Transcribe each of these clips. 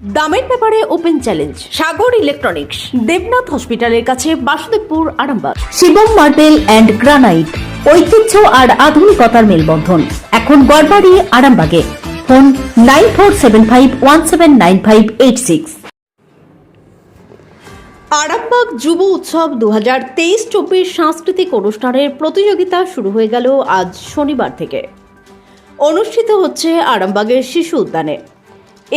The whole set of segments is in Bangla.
দামের ব্যাপারে open challenge, Sagar electronics, Debnath হসপিটালের কাছে Basudebpur Arambagh. Shivam marble and granite, ঐতিহ্য আর আধুনিকতার মেলবন্ধন। এখন গড়বাড়ি, আরামবাগে। Phone nine four seven five one seven nine five eight six. Arambagh যুব উৎসব দু হাজার তেইশ চব্বিশ সাংস্কৃতিক অনুষ্ঠানের প্রতিযোগিতা শুরু হয়ে গেল আজ শনিবার থেকে। অনুষ্ঠিত হচ্ছে আরামবাগের শিশু উদ্যানে।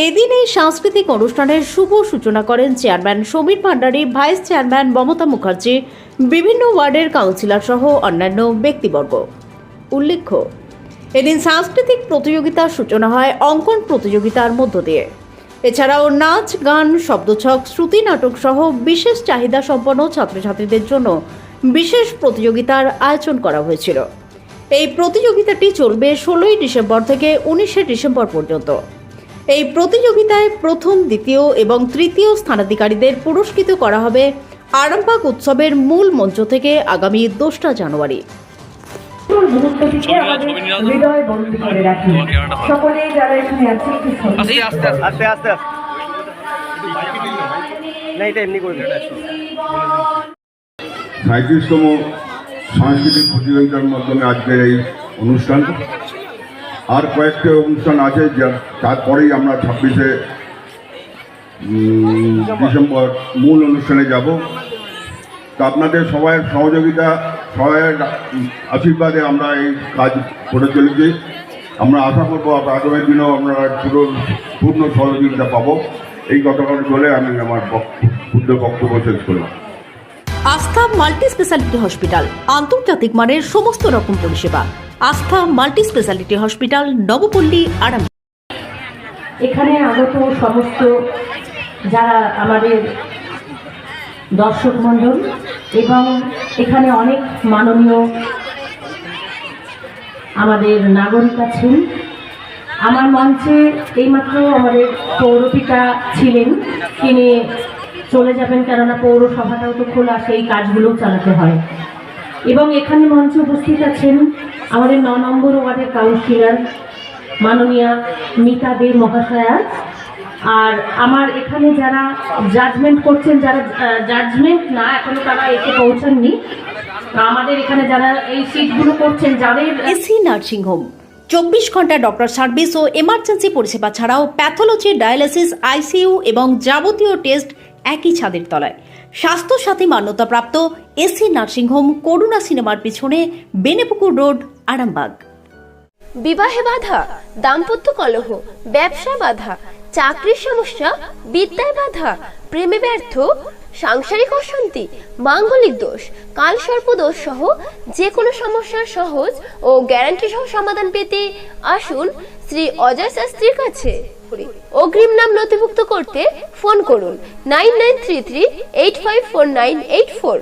এদিন এই সাংস্কৃতিক অনুষ্ঠানের শুভ সূচনা করেন chairman Samir Bhandari, vice chairman Mamata Mukherjee, বিভিন্ন ওয়ার্ডের কাউন্সিলর সহ অন্যান্য ব্যক্তিবর্গ। উল্লেখ্য, এদিন সাংস্কৃতিক প্রতিযোগিতার সূচনা হয় অঙ্কন প্রতিযোগিতার মধ্য দিয়ে। এছাড়াও নাচ, গান, শব্দছক, শ্রুতি নাটক সহ বিশেষ চাহিদা সম্পন্ন ছাত্রছাত্রীদের জন্য বিশেষ প্রতিযোগিতার আয়োজন করা হয়েছিল। এই প্রতিযোগিতাটি চলবে ষোলোই ডিসেম্বর থেকে উনিশে ডিসেম্বর পর্যন্ত। এই প্রতিযোগিতায় প্রথম দ্বিতীয় এবং তৃতীয় স্থানাধিকারীদের পুরস্কৃত করা হবে আরামবাগ উৎসবের মূল মঞ্চ থেকে আগামী দোসরা জানুয়ারি। সাঁত্রিশতম সাংস্কৃতিক প্রতিযোগিতার মাধ্যমে আজকের এই অনুষ্ঠান আর কয়েকটি অনুষ্ঠান আছে তারপরেই আমরা ছাব্বিশে ডিসেম্বর মূল অনুষ্ঠানে যাব। তো আপনাদের সবাই সহযোগিতা, সবাইয়ের আশীর্বাদে আমরা এই কাজ করে চলেছি। আমরা আশা করব আগামী দিনেও আমরা পুরো, পূর্ণ সহযোগিতা পাবো। এই কথাগুলো বলে আমি আমার ক্ষুদ্র বক্তব্য শেষ করলাম। আস্থা মাল্টি স্পেশালিটি হসপিটাল, আন্তর্জাতিক মানের সমস্ত রকম পরিষেবা। আস্থা মাল্টি স্পেশালিটি হসপিটাল, নবপল্লী, আরাম। এখানে আগত সমস্ত যারা আমাদের দর্শক মণ্ডল এবং এখানে অনেক মাননীয় আমাদের নাগরিক আছেন। আমার মঞ্চে এইমাত্র আমাদের পৌরপিতা ছিলেন। তিনি চলে যাবেন কেননা পৌরসভাটাও তো খোলা, সেই কাজগুলো চালাতে হয়। এবং এখানে মঞ্চে উপস্থিত আছেন আমাদের ন নম্বর ওয়ার্ডের কাউন্সিলর মাননীয়া মিতা দে মহাশয়া। আর আমার এখানে যারা জাজমেন্ট করছেন, যারা জাজমেন্ট না, এখনও তারা এসে পৌঁছাননি। আমাদের এখানে যারা এই সিটগুলো করছেন, যাদের এসি নার্সিং হোম, চব্বিশ ঘণ্টা ডক্টর সার্ভিস ও এমার্জেন্সি পরিষেবা ছাড়াও প্যাথোলজি, ডায়ালিসিস, আইসিইউ এবং যাবতীয় টেস্ট একই ছাদের তলায়। স্বাস্থ্য সাথী মান্যতাপ্রাপ্ত এসি নার্সিং হোম করুণা সিনেমার পিছনে বেনেপুকুর রোড, আরামবাগ। বিবাহে বাধা, দাম্পত্য কলহ, ব্যবসা বাধা, চাকরির সমস্যা, বিদ্যায় বাধা, প্রেমে ব্যর্থ, সাংসারিক অশান্তি, মাঙ্গলিক দোষ কাল সর্প দোষ সহ যে কোনো সমস্যার সহজ ও গ্যারান্টি সহ সমাধান পেতে আসুন শ্রী অজয় শাস্ত্রীর কাছে। অগ্রিম নাম নথিভুক্ত করতে ফোন করুন nine nine three three eight five four nine eight four.